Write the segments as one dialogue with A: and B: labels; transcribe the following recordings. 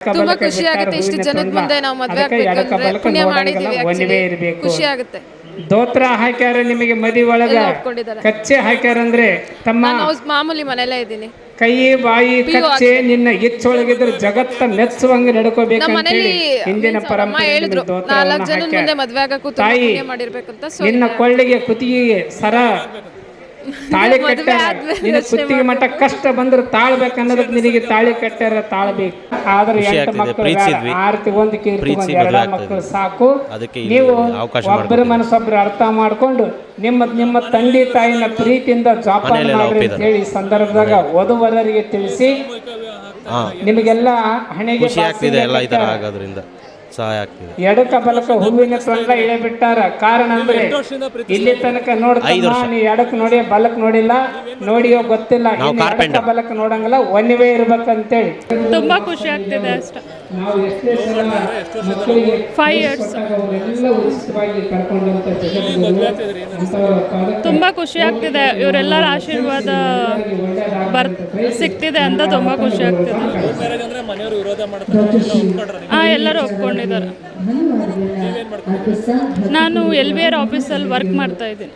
A: ತುಂಬಾ ಖುಷಿ ಆಗುತ್ತೆ. ಇಷ್ಟು ಜನದ ಮುಂದೆ ನಾವು ಮದುವೆ ಆಗ್ಬೇಕು ಪುಣ್ಯ ಮಾಡಿದೀವಿ ಖುಷಿ ಆಗುತ್ತೆ.
B: ದೋತ್ರ ಹಾಕ್ಯಾರ ನಿಮಗೆ ಮದಿ ಒಳಗ? ಕಚ್ಚೆ ಹಾಕ್ಯಾರ
A: ಅಂದ್ರೆ ತಮ್ಮ ಮಾಮೂಲಿ ಮನೆಯಲ್ಲೇ ಇದ್ದೀನಿ.
B: ಕೈ ಬಾಯಿ ಕಚ್ಚೆ ನಿನ್ನ ಇಚ್ಚೊಳಗಿದ್ರೆ ಜಗತ್ತ ಮೆಚ್ಚುವಂಗ ನಡ್ಕೋಬೇಕು ಹಿಂದಿನ ಪರಂಪರೆ ತಾಯಿ, ನಿನ್ನ ಕೊಳ್ಳಿಗೆ ಕುತ್ತಿಗೆಗೆ ಸರ ತಾಳಿ ಕಟ್ಟ ನಿನ್ನ ಕುತ್ತಿಗೆ ಮಟ್ಟ ಕಷ್ಟ ಬಂದ್ರೆ ತಾಳ್ಬೇಕು ಅನ್ನೋದಕ್ಕೆ ನಿನಗೆ ತಾಳಿ ಕಟ್ಟಾರ ತಾಳ್ಬೇಕು. ಆದ್ರೆ ಎಂಟು ಮಕ್ಕಳು. ಆರ್ತಿ ಒಂದು ಕೀರ್ತಿ ಒಂದು ಎರಡು ಮಕ್ಕಳು ಸಾಕು.
C: ಅದಕ್ಕೆ
B: ನೀವು
C: ಅವಕಾಶ
B: ಒಬ್ಬರ. ಮನಸ್ಸೊಬ್ರು ಅರ್ಥ ಮಾಡ್ಕೊಂಡು ನಿಮ್ಮ ನಿಮ್ಮ ತಂದೆ ತಾಯಿನ ಪ್ರೀತಿಯಿಂದ ಜೋಪಾನ ಮಾಡ್ರಿ ಅಂತ. ಹೇಳಿ ಸಂದರ್ಭದಾಗ ವಧುವರರಿಗೆ ತಿಳಿಸಿ ನಿಮಗೆಲ್ಲ ಹಣೆಗೆ
C: ಸಹಾಯ ಆಗ್ತಿದೆ.
B: ಎಡಕ ಬಲಕ ಹೂವಿನ ತೊಂದರೆ ಇಳೆ ಬಿಟ್ಟಾರ ಕಾರಣ ಅಂದ್ರೆ ಇಲ್ಲಿ ತನಕ ನೋಡ್ತಮ್ಮ ನೀ ಎಡಕ್ ನೋಡಿ ಬಲಕ್ ನೋಡಿಲ್ಲ ನೋಡಿಯೋ ಗೊತ್ತಿಲ್ಲ. ಎಡಕ. ಬಲಕ್ ನೋಡಂಗಿಲ್ಲ ವೇ ಇರ್ಬೇಕಂತೇಳಿ.
D: ತುಂಬಾ ಖುಷಿ ಆಗ್ತಿದೆ ಅಷ್ಟೆ.
B: ನಾವು ಎಷ್ಟೇ ಸಲ ಮಕ್ಕಳಿಗೆ
D: ಫೈವ್ ಇಯರ್ಸ್ ತುಂಬಾ ಖುಷಿ ಆಗ್ತಿದೆ. ಇವರೆಲ್ಲರ ಆಶೀರ್ವಾದ ಬರ್ ಸಿಗ್ತಿದೆ ಅಂತ ತುಂಬಾ ಖುಷಿ ಆಗ್ತಿದೆ. ಎಲ್ಲರೂ ಒಪ್ಕೊಂಡಿದ್ದಾರೆ. ನಾನು ಎಲ್ ಬಿ ಆರ್ ಆಫೀಸಲ್ಲಿ ವರ್ಕ್ ಮಾಡ್ತಾ ಇದ್ದೀನಿ.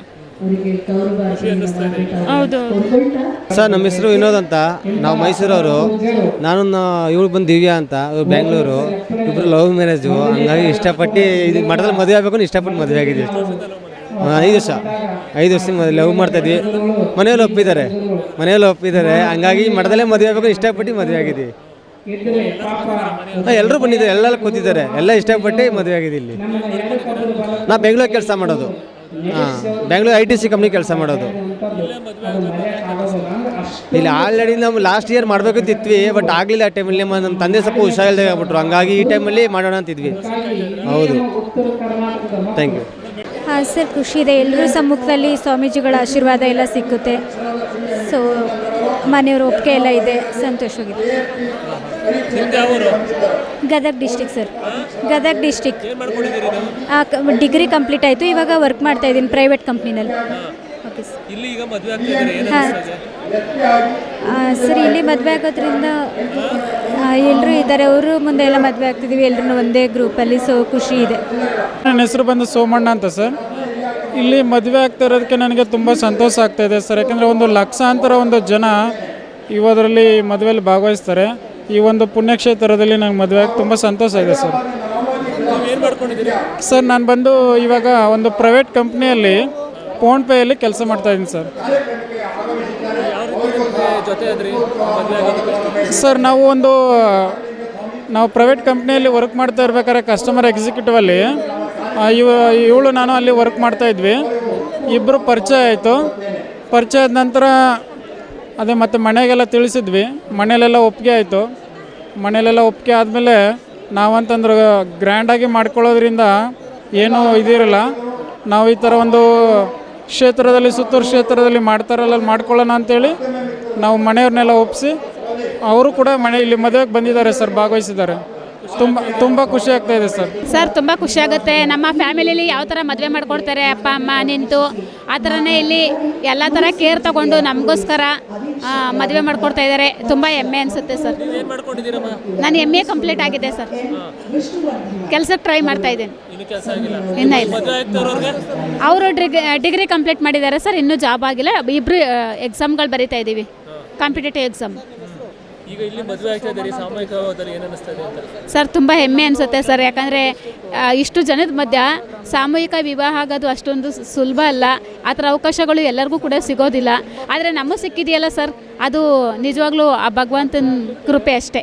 D: ಹೌದು.
E: ಸರ್ ನಮ್ಮ ಹೆಸರು ವಿನೋದ್ ಅಂತ. ನಾವು ಮೈಸೂರವರು. ನಾನು ಇವಳು ಬಂದು ದಿವ್ಯಾ ಅಂತ. ಇವ್ರು ಬೆಂಗಳೂರು. ಇಬ್ಬರು ಲವ್ ಮ್ಯಾರೇಜು. ಹಂಗಾಗಿ ಇಷ್ಟಪಟ್ಟು ಇದು ಮಠದಲ್ಲಿ ಮದುವೆ ಆಗಬೇಕು ಅಂತ ಇಷ್ಟಪಟ್ಟು ಮದುವೆ ಆಗಿದ್ವಿ ಆ, ಐದು ವರ್ಷ. ಐದು ವರ್ಷ ಮದುವೆ ಲವ್ ಮಾಡ್ತಾ ಇದ್ವಿ ಮನೆಯಲ್ಲಿ ಒಪ್ಪಿದ್ದಾರೆ. ಮನೆಯಲ್ಲಿ ಒಪ್ಪಿದ್ದಾರೆ. ಹಂಗಾಗಿ ಮಠದಲ್ಲೇ ಮದುವೆ ಆಗಬೇಕು, ಇಷ್ಟಪಟ್ಟು ಮದುವೆ ಆಗಿದ್ವಿ ಎಲ್ಲರೂ ಬಂದಿದ್ದಾರೆ ಎಲ್ಲ ಕೂತಿದ್ದಾರೆ. ಎಲ್ಲ ಇಷ್ಟಪಟ್ಟು ಮದುವೆ ಆಗಿದೆ ಇಲ್ಲಿ. ನಾ ಬೆಂಗಳೂರು ಕೆಲಸ ಮಾಡೋದು. ಹಾಂ, Bengaluru I T C company ಕೆಲಸ ಮಾಡೋದು. ಇಲ್ಲಿ ಆಲ್ರೆಡಿ ನಾವು ಲಾಸ್ಟ್ ಇಯರ್ ಮಾಡ್ಬೇಕಂತಿದ್ವಿ ಬಟ್ ಆಗಲಿಲ್ಲ ಆ ಟೈಮಲ್ಲಿ ನಮ್ಮ ನಮ್ಮ ತಂದೆ ಸ್ವಲ್ಪ ಹುಷಾರಿಲ್ಲದೆ ಆಗ್ಬಿಟ್ರು. ಹಂಗಾಗಿ ಈ ಟೈಮಲ್ಲಿ ಮಾಡೋಣ ಅಂತಿದ್ವಿ. ಹೌದು. ಥ್ಯಾಂಕ್ ಯು
F: ಹಾಂ ಸರ್ ಖುಷಿ ಇದೆ. ಎಲ್ಲರೂ ಸಮ್ಮುಖದಲ್ಲಿ ಸ್ವಾಮೀಜಿಗಳ ಆಶೀರ್ವಾದ ಎಲ್ಲ ಸಿಕ್ಕುತ್ತೆ. ಸೊ ಮನೆಯವ್ರ ಒಪ್ಪಿಗೆ ಎಲ್ಲ ಇದೆ. ಸಂತೋಷವಾಗಿದೆ Gadag district sir Gadag district degree complete ಆಯಿತು. ಇವಾಗ ವರ್ಕ್ ಮಾಡ್ತಾ ಇದ್ದೀನಿ ಪ್ರೈವೇಟ್ ಕಂಪ್ನಿನಲ್ಲಿ ಓಕೆ ಸರ್ ಹಾಂ. ಸರ್ ಇಲ್ಲಿ ಮದುವೆ ಆಗೋದ್ರಿಂದ ಎಲ್ಲರೂ ಇದ್ದಾರೆ. ಅವರು ಮುಂದೆ ಎಲ್ಲ ಮದುವೆ ಆಗ್ತಿದ್ದೀವಿ ಎಲ್ಲರೂ ಒಂದೇ ಗ್ರೂಪಲ್ಲಿ ಸೊ ಖುಷಿ ಇದೆ.
G: ನನ್ನ ಹೆಸರು ಬಂದು ಸೋಮಣ್ಣ ಅಂತ ಸರ್. ಇಲ್ಲಿ ಮದುವೆ ಆಗ್ತಾ ಇರೋದಕ್ಕೆ ನನಗೆ ತುಂಬ ಸಂತೋಷ ಆಗ್ತಾ ಇದೆ ಸರ್. ಯಾಕಂದರೆ ಒಂದು ಲಕ್ಷಾಂತರ ಒಂದು ಜನ ಇವದರಲ್ಲಿ ಮದುವೆಯಲ್ಲಿ ಭಾಗವಹಿಸ್ತಾರೆ. ಈ ಒಂದು ಪುಣ್ಯಕ್ಷೇತ್ರದಲ್ಲಿ ನನಗೆ ಮದುವೆ ಆಗಿ ತುಂಬ ಸಂತೋಷ ಇದೆ ಸರ್. ಸರ್, ನಾನು ಬಂದು ಇವಾಗ ಒಂದು ಪ್ರೈವೇಟ್ ಕಂಪ್ನಿಯಲ್ಲಿ ಫೋನ್ಪೇಯಲ್ಲಿ ಕೆಲಸ ಮಾಡ್ತಾ ಇದ್ದೀನಿ ಸರ್.
H: ಜೊತೆ
G: ಸರ್, ನಾವು ಒಂದು, ನಾವು ಪ್ರೈವೇಟ್ ಕಂಪ್ನಿಯಲ್ಲಿ ವರ್ಕ್ ಮಾಡ್ತಾ ಇರ್ಬೇಕಾದ್ರೆ ಕಸ್ಟಮರ್ ಎಕ್ಸಿಕ್ಯೂಟಿವಲ್ಲಿ ಇವ, ಇವಳು ನಾನು ಅಲ್ಲಿ ವರ್ಕ್ ಮಾಡ್ತಾ ಇದ್ವಿ. ಇಬ್ಬರು ಪರಿಚಯ ಆಯಿತು. ಪರಿಚಯ ಆದ ನಂತರ, ಅದೇ ಮತ್ತು ಮನೆಗೆಲ್ಲ ತಿಳಿಸಿದ್ವಿ. ಮನೇಲೆಲ್ಲ ಒಪ್ಪಿಗೆ ಆಯಿತು. ಮನೇಲೆಲ್ಲ ಒಪ್ಪಿಗೆ ಆದಮೇಲೆ ನಾವಂತಂದ್ರೆ ಗ್ರ್ಯಾಂಡಾಗಿ ಮಾಡ್ಕೊಳ್ಳೋದ್ರಿಂದ ಏನೂ ಇದಿರಲ್ಲ. ನಾವು ಈ ಥರ ಒಂದು ಕ್ಷೇತ್ರದಲ್ಲಿ, ಸುತ್ತೂರು ಕ್ಷೇತ್ರದಲ್ಲಿ ಮಾಡ್ತಾರಲ್ಲ ಅಲ್ಲಿ ಮಾಡ್ಕೊಳ್ಳೋಣ ಅಂತೇಳಿ ನಾವು ಮನೆಯವ್ರನ್ನೆಲ್ಲ ಒಪ್ಪಿಸಿ ಅವರು ಕೂಡ ಮನೆ ಇಲ್ಲಿ ಮದುವೆಗೆ ಬಂದಿದ್ದಾರೆ ಸರ್ ಭಾಗವಹಿಸಿದ್ದಾರೆ. ತುಂಬ ತುಂಬ ಖುಷಿ ಆಗ್ತಾ ಇದೆ ಸರ್.
I: ಸರ್ ತುಂಬ ಖುಷಿ ಆಗುತ್ತೆ. ನಮ್ಮ ಫ್ಯಾಮಿಲಿಲಿ ಯಾವ ಥರ ಮದುವೆ ಮಾಡ್ಕೊಡ್ತಾರೆ ಅಪ್ಪ ಅಮ್ಮ ನಿಂತು ಆ ಥರನೇ ಇಲ್ಲಿ ಎಲ್ಲ ಥರ ಕೇರ್ ತಗೊಂಡು ನಮಗೋಸ್ಕರ ಮದುವೆ ಮಾಡ್ಕೊಡ್ತಾ ಇದ್ದಾರೆ. ತುಂಬ ಹೆಮ್ಮೆ ಅನಿಸುತ್ತೆ ಸರ್. ನಾನು ಎಂ ಎ ಕಂಪ್ಲೀಟ್ ಆಗಿದೆ ಸರ್. ಕೆಲಸಕ್ಕೆ ಟ್ರೈ ಮಾಡ್ತಾ ಇದ್ದೀನಿ.
H: ಇನ್ನೂ ಕೆಲಸ ಆಗಿಲ್ಲ?
I: ಇಲ್ಲ. ಅವರು ಡಿಗ್ರಿ ಡಿಗ್ರಿ ಕಂಪ್ಲೀಟ್ ಮಾಡಿದ್ದಾರೆ ಸರ್. ಇನ್ನೂ ಜಾಬ್ ಆಗಿಲ್ಲ. ಇಬ್ಬರು ಎಕ್ಸಾಮ್ಗಳು ಬರಿತಾ ಇದ್ದೀವಿ ಕಾಂಪಿಟೇಟಿವ್ ಎಕ್ಸಾಮ್.
H: ಈಗ ಇಲ್ಲಿ ಮದುವೆ ಆಗ್ತಾ ಇದ್ದೀರಿ ಸಾಮೂಹಿಕವಾದಲ್ಲಿ ಏನು ಅನಿಸ್ತಾ ಅಂತ?
I: ಸರ್ ತುಂಬ ಹೆಮ್ಮೆ ಅನಿಸುತ್ತೆ ಸರ್ ಯಾಕಂದರೆ ಇಷ್ಟು ಜನದ ಮಧ್ಯ ಸಾಮೂಹಿಕ ವಿವಾಹ ಆಗೋದು ಅಷ್ಟೊಂದು ಸುಲಭ ಅಲ್ಲ. ಆ ಥರ ಅವಕಾಶಗಳು ಎಲ್ಲರಿಗೂ ಕೂಡ ಸಿಗೋದಿಲ್ಲ. ಆದರೆ ನಮಗೆ ಸಿಕ್ಕಿದೆಯಲ್ಲ ಸರ್ ಅದು ನಿಜವಾಗ್ಲೂ ಆ ಭಗವಂತನ ಕೃಪೆ ಅಷ್ಟೇ.